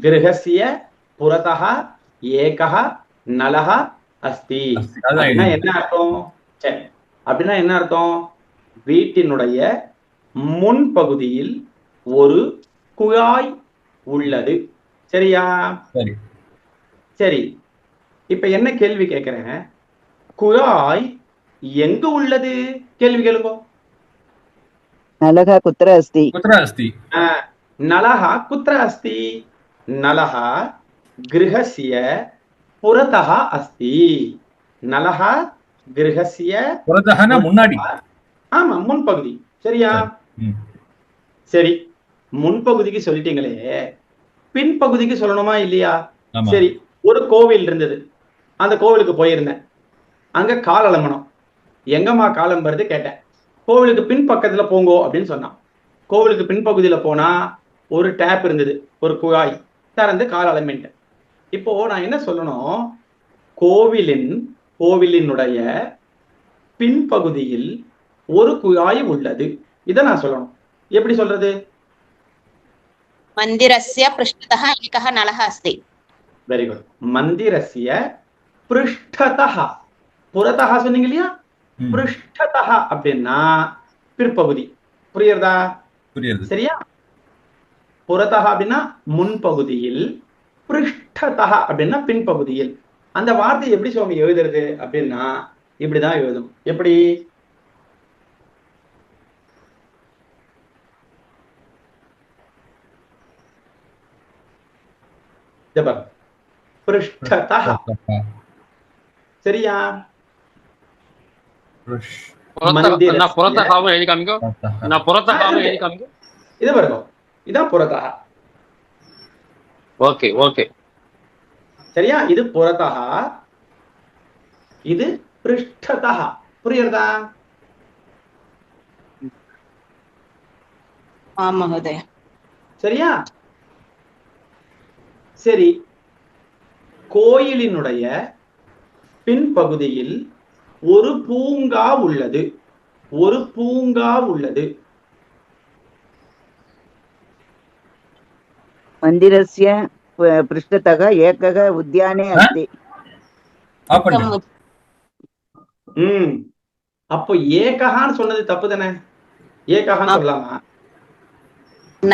கிரகசிய புறதா ஏகா நலகா அஸ்தி. என்ன அர்த்தம்? அப்படின்னா என்ன அர்த்தம்? வீட்டினுடைய முன்பகுதியில் ஒரு குழாய் உள்ளது. சரியா? சரி. இப்ப என்ன கேள்வி கேட்கிறேன் குழாய் எங்க உள்ளது? கேள்வி கேளுங்க. நலகா குத்திர அஸ்தி. குத்திர அஸ்தி. நலகா குத்திர அஸ்தி. नलः गृहस्य पुरतः अस्ति नलः गृहस्य புறத்தக முன்னாடி ஆமா முன்பகுதி சரியா ம். சரி முன்பகுதிக்கு சொல்லிட்டீங்களே பின்பகுதிக்கு சொல்லணுமா இல்லையா ஆமா சரி ஒரு கோவில் இருந்தது அந்த கோவிலுக்கு போயிருந்தேன் அங்க கால் அலம்பணும் எங்கம்மா கால் அலம்புறது கேட்டேன் கோவிலுக்கு பின்பக்கத்துல போங்கோ அப்படின்னு சொன்னான் கோவிலுக்கு பின்பகுதியில போனா ஒரு டேப் இருந்தது ஒரு குழாய் திறந்து கால் அலம்பிட்டேன் இப்போ நான் என்ன சொல்லணும் கோவிலின் கோவிலினுடைய பின்பகுதியில் ஒரு குழாய் உள்ளது இதை நான் சொல்லணும் எப்படி சொல்றது मन्दिरस्य पृष्ठतः एकः नलः अस्ति வெரி குட் மந்திரசிய பிருஷ்டதः புறத்தः சொன்னீங்க இல்லையா ம். பிருஷ்டதः அப்படின்னா பிற்பகுதி புரியுறதா புரியுது சரியா புறத்தः அப்படின்னா முன்பகுதியில் பிருஷ்டதः அப்படின்னா பின்பகுதியில். அந்த வார்த்தை எப்படி சுவாமி எழுதுறது அப்படின்னா இப்படிதான் எழுதும். எப்படி. பிருஷ்டதः சரியா? புறத்த மந்திரஸ்ய- நான் புறத்த காவும் எழுதி காமிக்கோ? நான் புறத்த காவும் எழுதி காமிக்கோ? இது பாருங்க. இதான் புறத்தகா ஓகே ஓகே. சரியா? இது புறத்தகா இது பிருஷ்டதா புரியுறதா ஆமா சரியா? சரி. கோயிலினுடைய பின்பகுதியில் ஒரு பூங்கா உள்ளது. ஒரு பூங்கா உள்ளது. मन्दिरस्य प- पृष्ठतः एकः उद्याने अस्ति ஆஃப் பண்ணு ம் அப்போ ஏகஹான்னு சொன்னது தப்பு தானே ஏகஹான்னு சொல்லலாமா न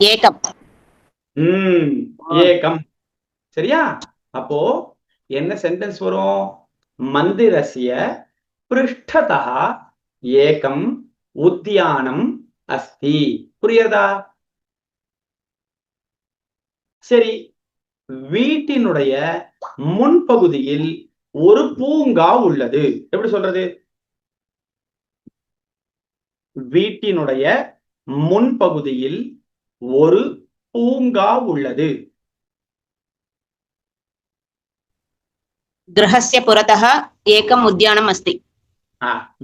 एकम् ம் ஏகம் சரியா அப்போ என்ன சென்டென்ஸ் வரும் மந்திரசிய பிருஷ்டதா ஏகம் உத்தியானம் அஸ்தி புரியுறதா சரி வீட்டினுடைய முன்பகுதியில் ஒரு பூங்கா உள்ளது. எப்படி சொல்றது? வீட்டினுடைய முன்பகுதியில் ஒரு பூங்கா உள்ளது. கிரகசிய புரதः ஏகம் உத்யானம் அஸ்தி.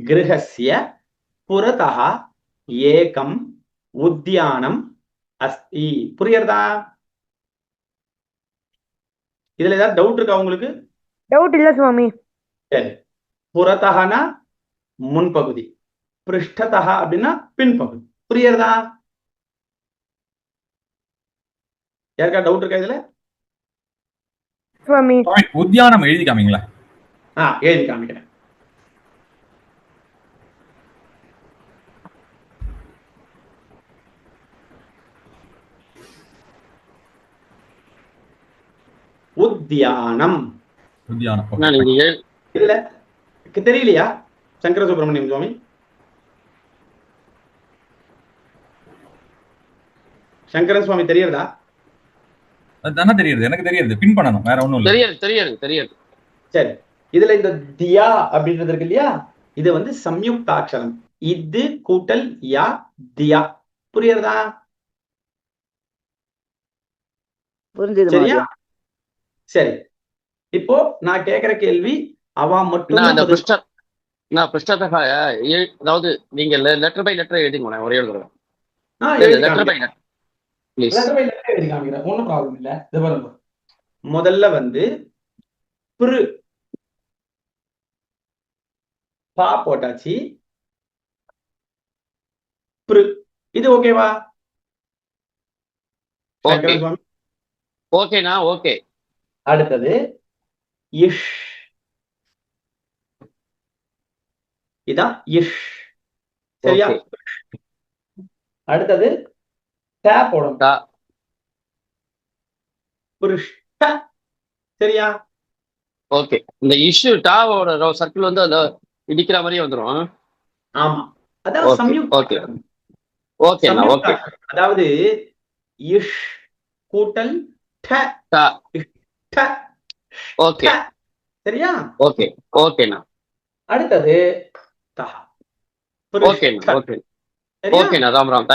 கிரகசிய புரதः ஏகம் உத்யானம் அஸ்தி. புரியறதா இதுல ஏதாவது டவுட் இருக்கா உங்களுக்கு? டவுட் இல்ல சுவாமி. சரி. புறத்தகனா முன்பகுதி. பிருஷ்டதः அப்படின்னா பின்பகுதி. புரியுறதா? யாருக்கா டவுட் இருக்கா இதுல? சுவாமி. உத்தியானம் எழுதி காமிங்களா ஆ எழுதி காமிக்கிறேன். தியானம் இல்ல தெரியலையா? சங்கர சுப்பிரமணியம் சுவாமி. சங்கரன் சுவாமி தெரியறதா? தானே தெரியுது. எனக்கு தெரியுது. பின் பண்ணணும். வேற ஒண்ணும் இல்ல. தெரியுது தெரியுது சரி. இதுல இந்த தியா அப்படின்றது இருக்கு இல்லையா? இது வந்து சம்யுக்தாட்சரம். இது கூட்டல் யா தியா. புரியறதா? புரிஞ்சது சரியா? சரி. இப்போ நான் கேக்குற கேள்வி அவ மட்டும் நான் அந்த பதில் பிருஷ்ட நான் பிருஷ்டத்தக எழு- அதாவது நீங்க லெட்டர் பை லெட்டர் எழுதிங்க ஒரே ஒரு தடவை. ஆ, எழுதி letter by. Letter please letter by letter எழுதி காமிக்கிறேன். ஒன்றும் ப்ராப்ளம் இல்ல. இது பாருங்க. முதல்ல வந்து பிரு. பா போட்டாச்சு. பிரு. இது ஓகேவா ஓகேண்ணா ஓகே அடுத்தது இஷ். இதான் இஷ். சரியா? ஓகே. அடுத்தது ட போடணும். புருஷ்ட சரியா? ஓகே. இந்த இஷ்யூ டாவோட சர்க்கிள் வந்து அந்த இடிக்கிற மாதிரியே வந்துரும். ஆமா. அதாவது சம்யுக்த. ஓகேண்ணா சம்யுக்த ஓகே அதாவது இஷ் கூட்டல் ட. ஓகே. சரியா? ஓகே. ஓகேண்ணா. அடுத்தது ஓகேண்ணா. ஓகே. ஓகேண்ணா. ராம் ராம்.